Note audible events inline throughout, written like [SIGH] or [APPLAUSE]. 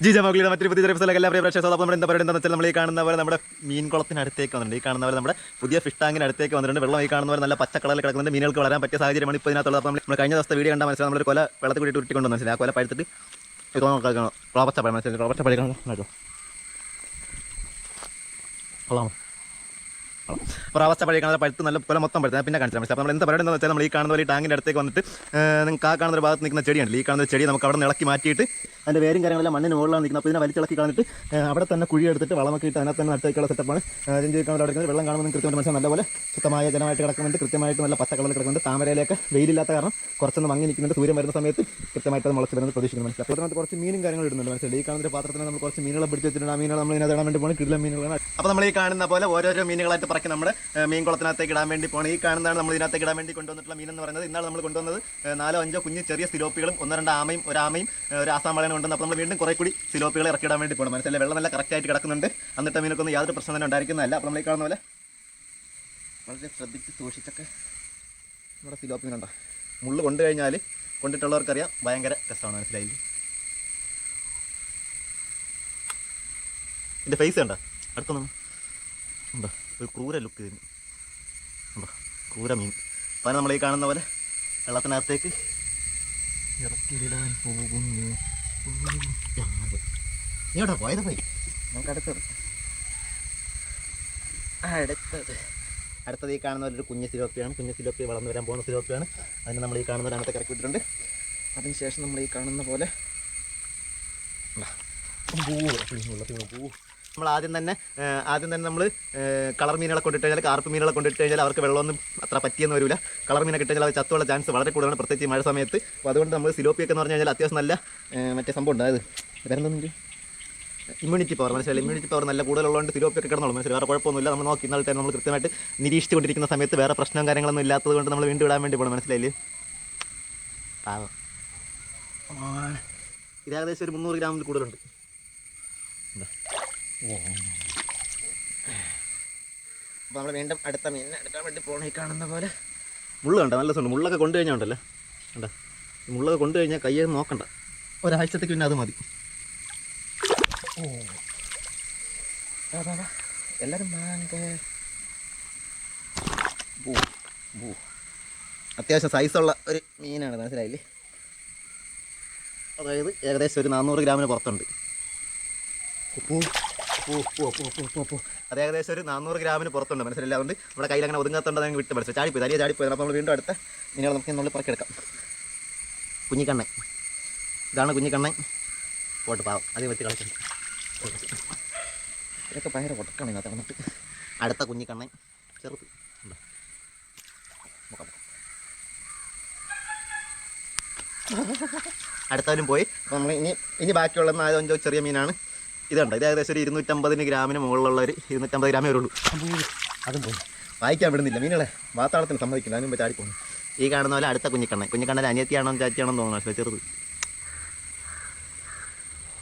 G ജമോഗ്ലിയുടെ മറ്റൊരു പുതിയ എപ്പിസോഡിലേക്ക് എല്ലാ പ്രിയ പ്രേക്ഷകരും അപ്പോൾ എന്താ പറയുന്നത് വെച്ചാൽ നമ്മൾ ഈ കാണുന്ന നമ്മുടെ മീൻ കുളത്തിന് അടുത്തേക്ക് വന്നിട്ടുണ്ട്. ഈ കാണുന്ന നമ്മുടെ പുതിയ ഫിഷ് ടാങ്കിന് അടുത്തേക്ക് വന്നിട്ടുണ്ട്. വെള്ളം ഈ കാണുന്ന പോലെ നല്ല പച്ചക്കളറിൽ കിടക്കുന്നുണ്ട്. മീനുകൾക്ക് വളരാൻ പറ്റിയ സാഹചര്യമാണ് ഇപ്പോൾ ഇതിനകത്തുള്ളത്. അപ്പോൾ നമ്മൾ കഴിഞ്ഞ ദിവസത്തെ വീഡിയോ കണ്ടാൽ മനസ്സിലായി നമ്മൾ കൊല വെള്ളത്തിൽ കൂടി ഉരുട്ടിക്കൊണ്ട് മനസ്സിലായി? ആ കൊല പഴുത്തിട്ട് റോബച്ച പഴം. മനസ്സിലായി? റോബച്ച പഴം കേട്ടോ കൊള്ളാമോ? അപ്പോൾ അവസ്ഥ പഴയ കാണാതെ പഴുത്ത് നല്ല പോലെ മൊത്തം പഴുത്ത്. പിന്നെ കാണിച്ചാൽ അപ്പോൾ നമ്മൾ എന്താ പറയുന്നത് വെച്ചാൽ നമ്മൾ ഈ കാണുന്ന ഈ ടാങ്കിന്റെ അടുത്തേക്ക് വന്നിട്ട് നിങ്ങൾക്ക് ആ കാണുന്ന ഒരു ഭാഗത്ത് നിൽക്കുന്ന ചെടിയുണ്ട് ഈ കാണുന്ന ചെടി നമുക്ക് അവിടെ നിന്ന് ഇളക്കി മാറ്റിയിട്ട് അതിന്റെ വേരും കാര്യങ്ങളെല്ലാം മണ്ണിന് മുകളിലാണ് നിൽക്കുന്നത്. അപ്പോൾ ഇതിനെ വലിച്ചിളക്കി കളഞ്ഞിട്ട് അവിടെ തന്നെ കുഴി എടുത്തിട്ട് വളമൊക്കെ ഇട്ട് അതിനകത്ത് തന്നെ അടുത്തേക്കുള്ള സെറ്റപ്പാണ്. അതിന്റെ കാണുന്ന അവിടെ വെള്ളം കാണുമ്പോൾ കൃത്യമായി കൃത്യമായിട്ട് മനസ്സിലാവും. നല്ലപോലെ ശുദ്ധമായ ജലമായിട്ട് കിടക്കുന്നുണ്ട്. കൃത്യമായിട്ട് നല്ല പച്ച കളറിൽ കിടക്കുന്നുണ്ട്. താമരയിലൊക്കെ വെയിലില്ലാത്ത കാരണം കുറച്ചൊന്ന് മങ്ങി നിൽക്കുന്നുണ്ട്. സൂര്യൻ വരുന്ന സമയത്ത് കൃത്യമായിട്ട് അത് മുളച്ച് വരുന്നത് പ്രതീക്ഷിക്കുന്നു. മനസ്സിലായി. അതിനകത്ത് കുറച്ച് മീനും കാര്യങ്ങൾ ഇടുന്നുണ്ട്. മനസ്സിലായി. ഈ കാണുന്ന പാത്രത്തിന് നമ്മൾ കുറച്ച് മീനുകളെ പിടിച്ച് വെച്ചിട്ടുണ്ട്. ആ മീനുകൾ നമ്മൾ ഇതിനകത്ത് വേണ്ടി പോകുന്നത് കിടില മീനുകളാണ്. അപ്പോൾ നമ്മൾ ഈ കാണുന്ന പോലെ ഓരോരോ മീനുകളായിട്ട് പറക്കി നമ്മൾ മീൻകുളത്തിനകത്തേക്ക് മീൻ കുളത്തിനകത്തേക്ക് ഇടാൻ വേണ്ടി പോകണം ഈ കാണുന്നതാണ് നമ്മൾ ഇതിനകത്തേക്ക് ഇടാൻ വേണ്ടി കൊണ്ടുവന്നിട്ടുള്ള മീൻ എന്ന് പറയുന്നത്. ഇന്നാണ് നമ്മൾ കൊണ്ടുവന്നത്. നാലോ അഞ്ചോ കുഞ്ഞ് ചെറിയ സിലോപ്പികളും ഒന്ന് രണ്ട് ആമയും ഒരു ആമയും ഒരു ആസാം വളയും കൊണ്ടുവന്നത് അപ്പോൾ നമ്മൾ വീണ്ടും കുറേ കൂടി സിലോപ്പികളെ ഇറക്കിടാൻ വേണ്ടി പോകണം മനസ്സിലെ വെള്ളം നല്ല കറക്റ്റ് ആയിട്ട് കിടക്കുന്നുണ്ട്. എന്നിട്ട് മീനൊക്കെ ഒന്നും യാതൊരു പ്രശ്നം തന്നെ ഉണ്ടായിരിക്കുന്നതല്ല. അപ്പോൾ നമ്മൾ ഈ കാണുന്ന പോലെ വളരെ ശ്രദ്ധിച്ച് സൂക്ഷിച്ചൊക്കെ നമ്മുടെ സിലോപ്പി മീനുണ്ടോ മുള്ള് കൊണ്ടു കഴിഞ്ഞാൽ കൊണ്ടിട്ടുള്ളവർക്കറിയാം ഭയങ്കര രസമാണ്. മനസ്സിലായില്ലേ? ഇതിന്റെ ഫേസ് കണ്ടോ? അടുത്തൊന്നും ഉണ്ടോ? ഒരു ക്രൂര ലുക്ക് ഇതിന് ക്രൂര മീൻ അപ്പം നമ്മൾ ഈ കാണുന്ന പോലെ വെള്ളത്തിനകത്തേക്ക് ഇറക്കി വിടാൻ പോകുന്നു എവിടെ പോയത് പോയി നമുക്ക് അടുത്തത് അടുത്തത് അടുത്തത് ഈ കാണുന്ന ഒരു കുഞ്ഞ് സിലോപ്പിയാണ് കുഞ്ഞ് സിലോപ്പി വളർന്നു വരാൻ പോകുന്ന സിലോപ്പിയാണ് അതിന് നമ്മൾ ഈ കാണുന്ന ഒരാണത്തെ കറക്കി വിട്ടിട്ടുണ്ട് അതിനുശേഷം നമ്മൾ ഈ കാണുന്ന പോലെ നമ്മൾ ആദ്യം തന്നെ ആദ്യം തന്നെ നമ്മൾ കളർ മീനുകളെ കൊണ്ടിട്ട് കഴിഞ്ഞാൽ കാർപ്പ് മീനുകളെ കൊണ്ടിട്ട് കഴിഞ്ഞാൽ അവർക്ക് വെള്ളമൊന്നും അത്ര പറ്റിയെന്ന് വരില്ല കളർ മീനൊക്കെ കിട്ടിയാൽ അത് ചത്തുള്ള ചാൻസ് വളരെ കൂടുതലാണ് പ്രത്യേകിച്ച് മഴ സമയത്ത്. അപ്പോൾ അതുകൊണ്ട് നമ്മൾ സിലോപ്പിയൊക്കെ എന്ന് പറഞ്ഞു കഴിഞ്ഞാൽ അത്യാവശ്യം നല്ല മറ്റേ സംഭവം ഉണ്ട്. അതായത് വേറെന്തൊന്നും ഇമ്മ്യൂണിറ്റി പവർ മനസ്സിലായി? ഇമ്മ്യൂണിറ്റി പവർ നല്ല കൂടുതലുള്ളതുകൊണ്ട് സിലോപ്പിയൊക്കെ കിടന്നുള്ളൂ മനസ്സിലായി? വേറെ കുഴപ്പമൊന്നുമില്ല. നമ്മൾ നോക്കി ഇന്നലെ തന്നെ നമ്മൾ കൃത്യമായിട്ട് നിരീക്ഷിച്ചുകൊണ്ടിരിക്കുന്ന സമയത്ത് വേറെ പ്രശ്നവും കാര്യങ്ങളൊന്നും ഇല്ലാത്തത് കൊണ്ട് നമ്മൾ വീണ്ടും ഇടാൻ വേണ്ടി പോകണം മനസ്സിലായില്ലേ? പാവം. ഇത് ഏകദേശം ഒരു മുന്നൂറ് ഗ്രാമിൽ കൂടുതലുണ്ട്. അപ്പോൾ നമ്മൾ വീണ്ടും അടുത്ത മീനിനെ എടുക്കാൻ വേണ്ടി പോണേ കാണുന്ന പോലെ. മുള്ള കണ്ട നല്ല സുണ്ട്. മുള്ളൊക്കെ കൊണ്ടു കഴിഞ്ഞാൽ ഉണ്ടല്ലോ? കണ്ട. മുള്ളൊക്കെ കൊണ്ടു കഴിഞ്ഞാൽ കയ്യെ നോക്കണ്ട. ഒരാഴ്ചത്തേക്ക് പിന്നെ അത് മതി. ഓ. എല്ലാവരും അത്യാവശ്യം സൈസുള്ള ഒരു മീനാണ് മനസ്സിലായില്ലേ? അതായത് ഏകദേശം ഒരു നാനൂറ് ഗ്രാമിന് പുറത്തുണ്ട്. ഉപ്പു ഉപ്പു പൂ പൂ പൂ പൂ പൂ. അത് ഏകദേശം ഒരു നാനൂറ് ഗ്രാമിന് പുറത്തുണ്ട് മനസ്സിലായില്ല? അതുകൊണ്ട് നമ്മുടെ കയ്യിൽ അങ്ങനെ ഒതുങ്ങാത്തതുകൊണ്ട് ഞങ്ങൾ വിട്ട് മനസ്സിലായി ചാടിപ്പോയി തരിയ ചാടിപ്പോയി. അപ്പോൾ നമ്മൾ വീണ്ടും അടുത്ത മീനുകൾ നമുക്ക് നമ്മൾ പറക്കെടുക്കാം കുഞ്ഞിക്കണ്ണൻ. ഇതാണ് കുഞ്ഞിക്കണ്ണൻ. പോട്ട് പാവം. അതേ വെച്ച് കളിക്കുന്നു ഇതൊക്കെ ഭയങ്കര പൊട്ടക്കാണ് ഇതിനകത്ത് വന്നിട്ട് അടുത്ത കുഞ്ഞിക്കണ്ണൻ. ചെറുത് ഉണ്ടോ? അടുത്തവരും പോയി. നമ്മൾ ഇനി ഇനി ബാക്കിയുള്ള നാലോ അഞ്ചോ ചെറിയ മീനാണ്. ഇതുണ്ട്. ഇത് ഏകദേശം ഒരു ഇരുന്നൂറ്റമ്പതിന് ഗ്രാമിന് മുകളിലുള്ള ഒരു ഇരുന്നൂറ്റമ്പത് ഗ്രാമേ വരുള്ളൂ. അതും പോയി വായിക്കാൻ വിടുന്നില്ല. മീനുകളെ വാത്താളത്തിന് സമ്മതിക്കില്ല. അതിന് മുമ്പ് ചാടിപ്പോകുന്നു ഈ കാണുന്ന പോലെ അടുത്ത കുഞ്ഞിക്കണ്ണൻ. കുഞ്ഞിക്കണ്ണൻ അനിയത്തിയാണോ ചാറ്റിയാണോ തോന്നുന്നു. ചെറുത്.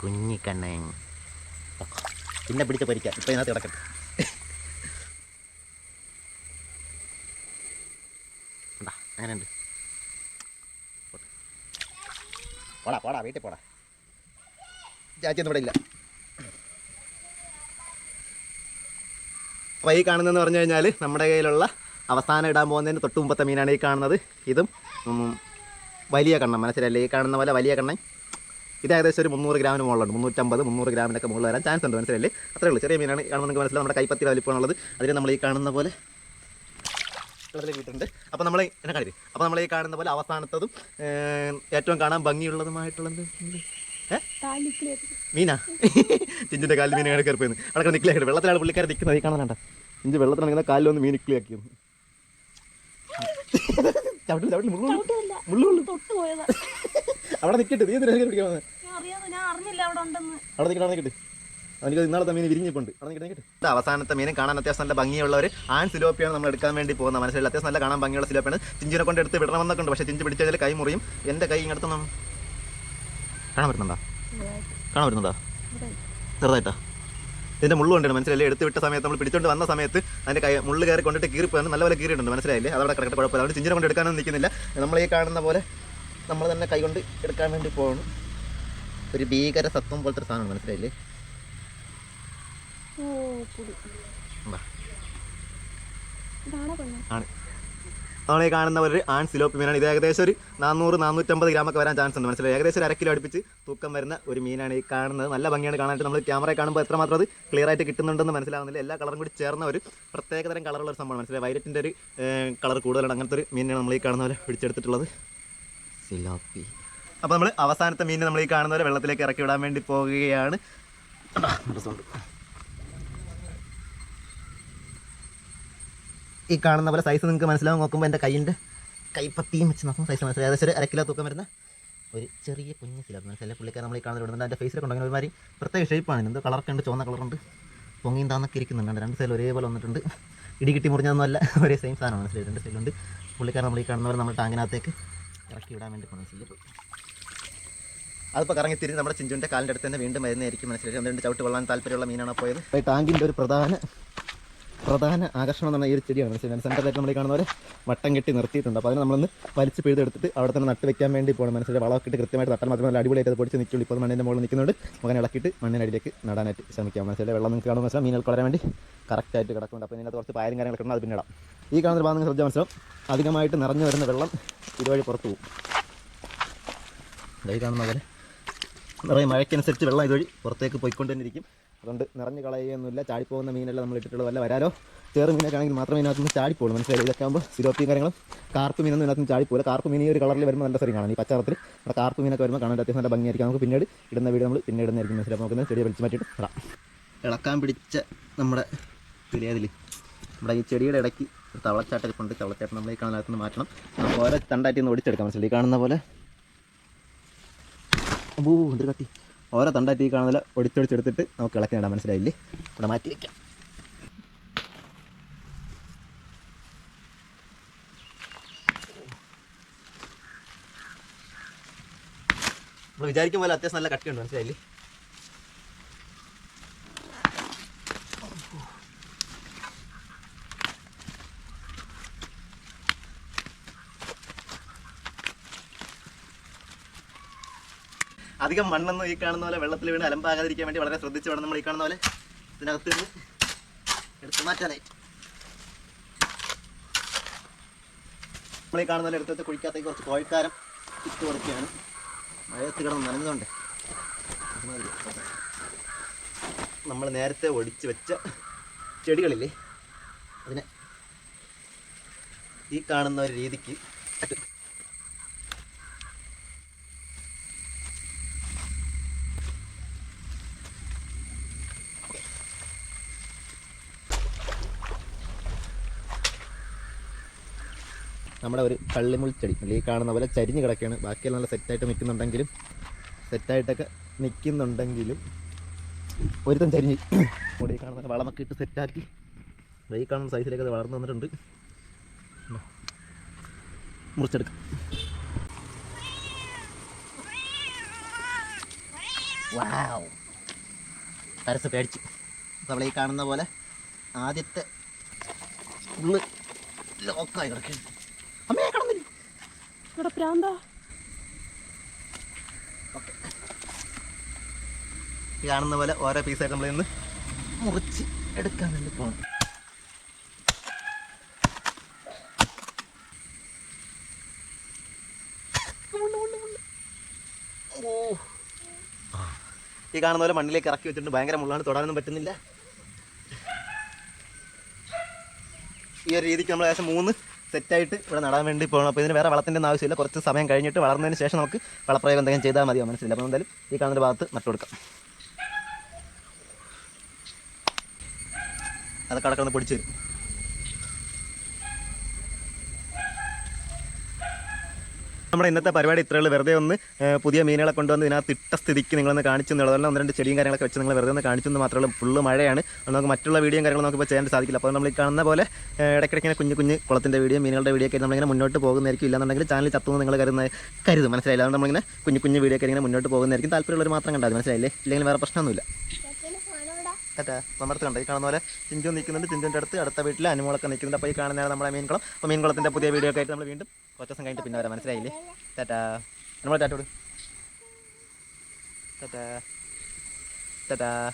കുഞ്ഞിക്കണ്ണൻ. പിന്നെ പിടിച്ച് പരിക്കാം. ഇപ്പം ഇതിനകത്ത് കിടക്കട്ടെ. അങ്ങനെയുണ്ട്. പോടാ പോടാ. വീട്ടിൽ പോടാ. ചാച്ചിയൊന്നും ഇവിടെ ഇല്ല. അപ്പോൾ ഈ കാണുന്നതെന്ന് പറഞ്ഞു കഴിഞ്ഞാൽ നമ്മുടെ കയ്യിലുള്ള അവസാനം ഇടാൻ പോകുന്നതിന് തൊട്ട് മുമ്പത്തെ മീനാണ് ഈ കാണുന്നത്. ഇതും വലിയ കണ്ണം മനസ്സിലല്ലേ ഈ കാണുന്ന പോലെ വലിയ കണ്ണൻ. ഇത് ഏകദേശം ഒരു മുന്നൂറ് ഗ്രാമിന് മുകളിലുണ്ട്. മുന്നൂറ്റമ്പത് മുന്നൂറ് ഗ്രാമിനൊക്കെ മുകളിൽ വരാൻ ചാൻസ് ഉണ്ട് മനസ്സിലല്ലേ അത്രേ ഉള്ളൂ. ചെറിയ മീനാണ് കാണുമ്പോൾ നിങ്ങൾക്ക് മനസ്സിലാവും. നമ്മുടെ കൈപ്പത്തി വലിപ്പമാണുള്ളത് അതിന് നമ്മൾ ഈ കാണുന്ന പോലെ വെള്ളത്തിലേക്ക് ഇട്ടിട്ടുണ്ട്. അപ്പോൾ നമ്മൾ എന്നെ കാണിക്കും അപ്പോൾ നമ്മൾ ഈ കാണുന്ന പോലെ അവസാനത്തതും ഏറ്റവും കാണാൻ ഭംഗിയുള്ളതുമായിട്ടുള്ളത് മീനാ? ചിഞ്ചിന്റെ കാലിൽ മീൻ കയറി പോയിരുന്നു അവിടെ നിൽക്കിലാക്കി വെള്ളത്തിലാണ് പുള്ളിക്കാരൻ നിൽക്കുന്നത്. ഈ കാണാനുണ്ട ചിഞ്ച് വെള്ളത്തിലാണ് കാലിൽ വന്ന് മീൻ നിൽക്കിലാക്കിയത് ചവിട്ടില്ല ചവിട്ടില്ല മുള്ളു. മുള്ളു. അവിടെ നിൽക്കട്ടെ നീ എന്തിനാ പിടിക്കാൻ അവിടെ അവിടെ നിൽക്കട്ടെ അവനിക്ക് ഇന്നാളത്തെ മീൻ വിരിഞ്ഞിപ്പുണ്ട് അവസാനത്തെ മീനും കാണാൻ അത്യാവശ്യം നല്ല ഭംഗിയുള്ള ഒരു ആൺ സിലോപ്പിയാണ് നമ്മൾ എടുക്കാൻ വേണ്ടി പോകുന്നത്. മനസ്സിലായി? അത്യാവശ്യം നല്ല കാണാൻ ഭംഗിയുള്ള സിലോപ്പിയാണ്. ചിഞ്ചിനെ കൊണ്ട് എടുത്ത് വിടണമെന്നൊക്കെ ഉണ്ട്. പക്ഷേ ചിഞ്ചി പിടിച്ചു കഴിഞ്ഞാൽ കൈ മുറിയും. എന്റെ കൈ ഇങ്ങടുത്തൊന്നും കാണാൻ പറ്റുന്നുണ്ടോ? കാണാൻ പറ്റുന്നുണ്ടോ? ചെറുതായിട്ടാ? ഇതിന്റെ മുള്ളു കൊണ്ടാണ് മനസ്സിലായില്ലേ എടുത്ത് വിട്ട സമയത്ത് നമ്മൾ പിടിച്ചോണ്ട് വന്ന സമയത്ത് അതിന്റെ കൈ മുള്ളു കയറി കൊണ്ടിട്ട് കീറിപ്പോയാണ് നല്ലപോലെ കീറിയിട്ടുണ്ട് മനസ്സിലായില്ലേ? അതവിടെ കറക്റ്റ് കുഴപ്പമില്ല. അതുകൊണ്ട് ചിഞ്ചിനെ കൊണ്ട് എടുക്കാനൊന്നും നിൽക്കുന്നില്ല. നമ്മൾ ഈ കാണുന്ന പോലെ നമ്മൾ തന്നെ കൈ കൊണ്ട് എടുക്കാൻ വേണ്ടി പോകണം ഒരു ഭീകര സത്വം പോലത്തെ ഒരു സാധനം മനസ്സിലായില്ലേ? ആണ്. നമ്മൾ ഈ കാണുന്ന ഒരു ആൺ സിലോപ്പി മീനാണ് ഇത് ഏകദേശം ഒരു നാനൂറ് നാനൂറ്റമ്പത് ഗ്രാമൊക്കെ വരാൻ ചാൻസ് ഉണ്ട്. മനസ്സിലായി? ഏകദേശം ഒരു അര കിലോ അടുപ്പിച്ച് തൂക്കം വരുന്ന ഒരു മീനാണ് ഈ കാണുന്നത്. നല്ല ഭംഗിയാണ് കാണാനായിട്ട്. നമ്മൾ ക്യാമറയിൽ കാണുമ്പോൾ എത്രമാത്രം അത് ക്ലിയർ ആയിട്ട് കിട്ടുന്നുണ്ടെന്ന് മനസ്സിലാവുന്നില്ല. എല്ലാ കളറും കൂടി ചേർന്ന ഒരു പ്രത്യേകതരം കളറുള്ള ഒരു സംഭവമാണ്. മനസ്സിലായി? വൈലറ്റിന്റെ ഒരു കളർ കൂടുതലാണ് അങ്ങനത്തെ ഒരു മീനാണ് നമ്മൾ ഈ കാണുന്ന പോലെ പിടിച്ചെടുത്തിട്ടുള്ളത്. സിലോപ്പി. അപ്പോൾ നമ്മൾ അവസാനത്തെ മീനിനെ നമ്മൾ ഈ കാണുന്ന പോലെ വെള്ളത്തിലേക്ക് ഇറക്കി വിടാൻ വേണ്ടി പോവുകയാണ്. ഈ കാണുന്ന പോലെ സൈസ് നിങ്ങൾക്ക് മനസ്സിലാവും. നോക്കുമ്പോൾ എന്റെ കൈയിന്റെ കൈപ്പത്തിയും വെച്ച് നോക്കുമ്പോൾ സൈസ് മനസ്സിലായി ഏകദേശം ഒരു അര കിലോ തൂക്കം വരുന്ന ഒരു ചെറിയ കുഞ്ഞു കിലോ മനസ്സിലായി പുള്ളിക്കാരൻ നമ്മൾ ഈ കാണുന്നത് വിടുന്നുണ്ട് എന്റെ ഫേസിലൊക്കെ ഉണ്ടെങ്കിൽ ഒരുമാതിരി പ്രത്യേക ഷേപ്പാണ് എന്തോ കളറൊക്കെ ഉണ്ട് ചുവന്ന കളറുണ്ട് പൊങ്ങിയും താന്നൊക്കെ ഇരിക്കുന്നുണ്ട്. രണ്ട് സൈഡിൽ ഒരേപോലെ വന്നിട്ടുണ്ട്. ഇടി കിട്ടി മുറിഞ്ഞതൊന്നുമല്ല ഒരേ സെയിം സാധനമാണ് മനസ്സിലായി. രണ്ട് സൈഡിലുണ്ട് പുള്ളിക്കാരൻ നമ്മൾ ഈ കാണുന്നവർ നമ്മൾ ടാങ്കിനകത്തേക്ക് ഇറക്കി വിടാൻ വേണ്ടി പോകണം മനസ്സിലായി അതിപ്പോൾ കറങ്ങി തിരിഞ്ഞ് നമ്മുടെ ചിഞ്ചുവിന്റെ കാലിന്റെ അടുത്ത് തന്നെ വീണ്ടും വരുന്നതായിരിക്കും മനസ്സിലായി. ഒന്ന് രണ്ട് ചവിട്ട് കൊള്ളാൻ താല്പര്യമുള്ള മീനാണ് പോയത്? ടാങ്കിന്റെ ഒരു പ്രധാന പ്രധാന ആകർഷണം എന്ന് പറഞ്ഞാൽ ഈ ഒരു ചെടിയാണ്. മനസ്സിലായി? സെന്ററിലായിട്ട് നമ്മൾ കാണുന്ന പോലെ വട്ടം കെട്ടി നിർത്തിയിട്ടുണ്ട്. അപ്പോൾ അതിന് നമ്മളൊന്ന് വലിച്ച് പിഴുതെടുത്തിട്ട് അവിടെ തന്നെ നട്ട് വെക്കാൻ വേണ്ടി പോകണം. മനസ്സിലായി? വളമൊക്കെ ഇട്ട് കൃത്യമായിട്ട് നട്ടാൽ മാത്രമേ നല്ല അടിപൊളിയായിട്ട് അത് പൊടിച്ച് നിൽക്കുള്ളൂ. ഇപ്പോൾ മണ്ണിന്റെ മുകളിൽ നിൽക്കുന്നുണ്ട്. മകനെ ഇളക്കിയിട്ട് മണ്ണിനടിയിലേക്ക് നടാനായിട്ട് ശ്രമിക്കാം. മനസ്സിലായി? വെള്ളം നിങ്ങൾക്ക് കാണുമ്പോൾ മനസ്സിലാവും. മീനുകൾ വളരാൻ വേണ്ടി കറക്റ്റായിട്ട് കിടക്കുന്നുണ്ട്. അപ്പോൾ ഇതിനകത്ത് കുറച്ച് പായലും കാര്യങ്ങളൊക്കെ ഉണ്ട് അത് പിന്നെ ഇടാം. ഈ കാണുന്ന ഭാഗം നിങ്ങൾ ശ്രദ്ധിച്ചാൽ മനസ്സിലാവും. അധികമായിട്ട് നിറഞ്ഞു വരുന്ന വെള്ളം ഇതുവഴി പുറത്തു പോകും. ഇതായി കാണുന്ന പോലെ നിറയെ മഴയ്ക്കനുസരിച്ച് വെള്ളം ഇതുവഴി പുറത്തേക്ക് പോയിക്കൊണ്ട് ഇരിക്കും അതുകൊണ്ട് നിറഞ്ഞു കളയുകയൊന്നുമില്ല. ചാടിപ്പോകുന്ന മീനെല്ലാം നമ്മൾ ഇട്ടിട്ടുള്ള വല്ല വരാലോ? ചേറ് മീനൊക്കെ ആണെങ്കിൽ മാത്രമേ ഇതിനകത്ത് നിന്ന് ചാടിപ്പോളൂ. മനസ്സിലായി? ഇതൊക്കെ ആകുമ്പോൾ സിലോപ്പിയും കാര്യങ്ങളും കാർപ്പ് മീനൊന്നും ഇതിനകത്ത് നിന്ന് ചാടിപ്പോല കാർപ്പ് മീൻ ഈ ഒരു കളറിൽ വരുമ്പോൾ നല്ല സ്ഥലം കാണാം ഈ പച്ചറത്തിൽ നമ്മുടെ കാർപ്പ് മീനൊക്കെ വരുമ്പോൾ കാണാൻ അത്യാവശ്യം നല്ല ഭംഗിയായിരിക്കും. നമുക്ക് പിന്നീട് ഇടുന്ന വീട് നമ്മൾ പിന്നെ ഇടുന്നതായിരിക്കും. മനസ്സിലായി? നമുക്ക് ചെടിയെ വലിച്ചു മാറ്റിയിട്ട് ഇടാം. ഇളക്കാൻ പിടിച്ച നമ്മുടെ തിരിയാതിൽ നമ്മുടെ ഈ ചെടിയുടെ ഇടയ്ക്ക് ഒരു തവളച്ചാട്ടരിപ്പുണ്ട് തവളച്ചാട്ടം നമ്മൾ ഈ നിന്ന് മാറ്റണം. നമുക്ക് ഓരോ തണ്ടായിട്ട് ഒന്ന് ഓടിച്ചെടുക്കാം മനസ്സിലായി? കാണുന്ന പോലെ. അബൂ എന്തൊരു കട്ടി. ഓരോ തണ്ടായിട്ട് ഈ കാണുന്നില്ല ഒടിച്ചൊടിച്ചെടുത്തിട്ട് നമുക്ക് ഇളക്കി നടാൻ മനസ്സിലായില്ലേ? ഇവിടെ മാറ്റി വയ്ക്കാം നമ്മൾ വിചാരിക്കും പോലെ അത്യാവശ്യം നല്ല കട്ടിയുണ്ട് മനസ്സിലായില്ലേ? അധികം മണ്ണൊന്നും ഈ കാണുന്ന പോലെ വെള്ളത്തിൽ വീണ് അലമ്പാകാതിരിക്കാൻ വേണ്ടി വളരെ ശ്രദ്ധിച്ച് വേണം നമ്മൾ ഈ കാണുന്ന പോലെ ഇതിനകത്ത് എടുത്തു എടുത്ത് മാറ്റാനായി. നമ്മൾ ഈ കാണുന്ന പോലെ എടുത്തിട്ട് കുഴിക്കാത്ത കുറച്ച് കോഴിക്കാരം ഇട്ട് കൊടുക്കുകയാണ്. മഴയത്ത് കിടന്ന് നനഞ്ഞുകൊണ്ട് നമ്മൾ നേരത്തെ ഒടിച്ച് വെച്ച ചെടികളില്ലേ? അതിനെ ഈ കാണുന്ന ഒരു രീതിക്ക് നമ്മുടെ ഒരു കള്ളിമുൾ ചെടി. ഈ കാണുന്ന പോലെ ചരിഞ്ഞ് കിടക്കുകയാണ് ബാക്കിയെല്ലാം നല്ല സെറ്റായിട്ട് നിൽക്കുന്നുണ്ടെങ്കിലും സെറ്റായിട്ടൊക്കെ നിൽക്കുന്നുണ്ടെങ്കിലും ഒരുത്തം ചരിഞ്ഞ് [COUGHS] ഈ കാണുന്ന വളമൊക്കെ ഇട്ട് സെറ്റാക്കി ഈ കാണുന്ന സൈസിലേക്ക് അത് വളർന്നു വന്നിട്ടുണ്ട്. മുറിച്ചെടുക്കാം. വാവ് തരസ് പേടിച്ചു. നമ്മൾ ഈ കാണുന്ന പോലെ ആദ്യത്തെ ഉള്ളു ലോക്കായി കടന്നില്ല ഇവിടെ പ്രാന്താ. കാണുന്ന പോലെ ഓരോ പീസായിട്ട് നമ്മൾ ഇന്ന് മുറിച്ച് എടുക്കാൻ വേണ്ടി പോകണം. ഈ കാണുന്ന പോലെ മണ്ണിലേക്ക് ഇറക്കി വെച്ചിട്ടുണ്ട്. ഭയങ്കര മുള്ളാണ്. തൊടാനൊന്നും പറ്റുന്നില്ല. ഈ ഒരു രീതിക്ക് നമ്മൾ ഏകദേശം മൂന്ന് സെറ്റായിട്ട് ഇവിടെ നടാൻ വേണ്ടി പോകണം. അപ്പോൾ ഇതിന് വേറെ വളത്തിന്റെ ആവശ്യമില്ല. കുറച്ച് സമയം കഴിഞ്ഞിട്ട് വളർന്നതിന് ശേഷം നമുക്ക് വളപ്രയോഗം എന്തെങ്കിലും ചെയ്താൽ മതിയോ മനസ്സിലായി? അപ്പോൾ എന്തായാലും ഈ കാണുന്ന ഭാഗത്ത് നട്ടു കൊടുക്കാം. അത് കടക്കണം പിടിച്ച് വരും. നമ്മുടെ ഇന്നത്തെ പരിപാടി ഇത്രയേ ഉള്ളൂ. വെറുതെ ഒന്ന് പുതിയ മീനുകളെ കൊണ്ടുവന്ന് ഇതിനകത്ത് ഇട്ട സ്ഥിതിക്ക് നിങ്ങളൊന്ന് കാണിച്ചു എന്നുള്ളതല്ല ഒന്ന് രണ്ട് ചെടിയും കാര്യങ്ങളൊക്കെ വെച്ച് നിങ്ങൾ വെറുതെ ഒന്ന് കാണിച്ചു എന്ന് മാത്രമേ ഫുള്ള് മഴയാണ്. നമുക്ക് മറ്റുള്ള വീഡിയോയും കാര്യങ്ങളും നമുക്ക് ഇപ്പോൾ ചെയ്യാൻ സാധിക്കില്ല. അപ്പോൾ നമ്മൾ ഈ കാണുന്ന പോലെ ഇടയ്ക്കിടയ്ക്ക് കുഞ്ഞു കുഞ്ഞ് കുളത്തിന്റെ വീഡിയോ മീനുകളുടെ വീഡിയോ ഒക്കെ നമ്മളിങ്ങനെ മുന്നോട്ട് പോകുന്നതായിരിക്കും. ഇല്ലാന്നുണ്ടെങ്കിൽ ചാനൽ ചത്തുനിന്ന് നിങ്ങൾ കരുതുന്ന കരുതും. മനസ്സിലായില്ല? അതുകൊണ്ട് നമ്മളിങ്ങനെ കുഞ്ഞു കുഞ്ഞു വീഡിയോ ഒക്കെ ഇങ്ങനെ മുന്നോട്ട് പോകുന്നതായിരിക്കും. താല്പര്യമുള്ളവർ മാത്രം കണ്ടാൽ മനസ്സിലായില്ലേ? ഇല്ലെങ്കിൽ വേറെ പ്രശ്നമൊന്നുമില്ല. കേട്ടാ നമ്മുടെ കണ്ടോ? ഈ കാണുന്ന പോലെ ചിഞ്ചു നിൽക്കുന്നുണ്ട്. ചിഞ്ചുന്റെ അടുത്ത് അടുത്ത വീട്ടിൽ അനുമോളൊക്കെ നിൽക്കുന്നുണ്ട്. അപ്പോൾ ഈ കാണുന്നതാണ് നമ്മുടെ മീൻകുളം. അപ്പോൾ മീൻകുളത്തിന്റെ പുതിയ വീഡിയോ ഒക്കെ ആയിട്ട് നമ്മൾ വീണ്ടും കുറച്ച് ദിവസം കഴിഞ്ഞിട്ട് പിന്നെ വരാം. മനസ്സിലായില്ലേ? ടാറ്റാ. നമ്മൾ ടാറ്റോട് ടാറ്റാ. ടാറ്റാ.